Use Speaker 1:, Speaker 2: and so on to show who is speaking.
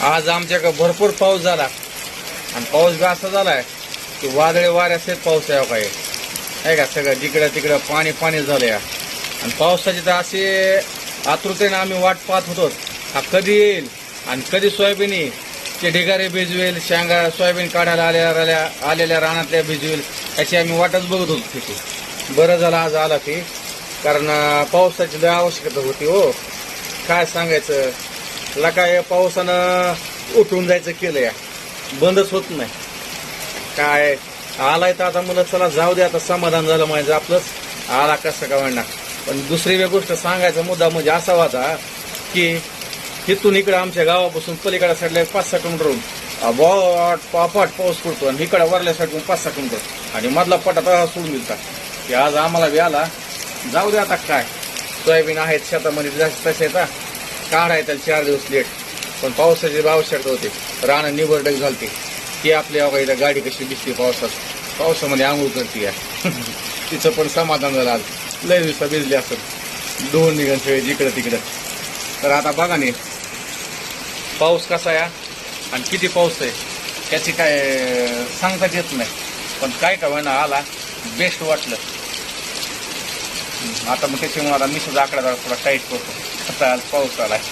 Speaker 1: आज आमच्याकडे भरपूर पाऊस झाला. आणि पाऊस बी असा झालाय की वादळे वाऱ्यासहित पाऊस आहे हो काही. आहे का? सगळं जिकडं तिकडं पाणी पाणी झालं या आणि पावसाची तर अशी आतुरतेनं आम्ही वाट पाहत होतो. हा कधी येईल आणि कधी सोयाबीन येईल? ते ढिगारे भिजवेल शेंगा सोयाबीन काढायला आलेल्या आल्या आलेल्या रानातल्या भिजवेल याची आम्ही वाटच बघत होतो तिथे. बरं झालं आज आला की. कारण पावसाची लय आवश्यकता होती हो. काय सांगायचं? ला काय पावसानं उठून जायचं केलं या बंदच होत नाही. काय? आलाय तर आता मला चला जाऊ दे आता समाधान झालं म्हणजे आपलंच. आला कसं का म्हणणार पण दुसरी एक गोष्ट सांगायचा मुद्दा म्हणजे असा होता की तिथून इकडे आमच्या गावापासून पलीकडे साईडला एक पाच सहा किलोमीटर बॉट पापाट पाऊस पडतो आणि इकडे वरल्या साईडून पाच सहा किलोमीटर. आणि मधला पटात सोडून दिलता. की आज आम्हाला बी आला. जाऊ दे आता काय. सोयाबीन आहेत शेतामध्ये जास्त तसे येतात काढाय त्याला चार दिवस लेट पण पावसाची आवश्यकता होते. रानं निवडक झालते. ती आपल्या अवघा इथं गाडी कशी दिसते पावसात. पावसामध्ये आंघोळ करते या. तिचं पण समाधान झालं आज. लय दिवसा भिजली असत दोन निघन सगळे जिकडं तिकडं. तर आता बघा नाही पाऊस कसा आहे आणि किती पाऊस आहे? त्याची काय सांगताच येत नाही. पण काय का म्हणा आला बेस्ट वाटलं. आता मग त्याच्यामुळे आता मिसचा आकडा थोडा टाईट करतो. आता आज पाऊस आला आहे.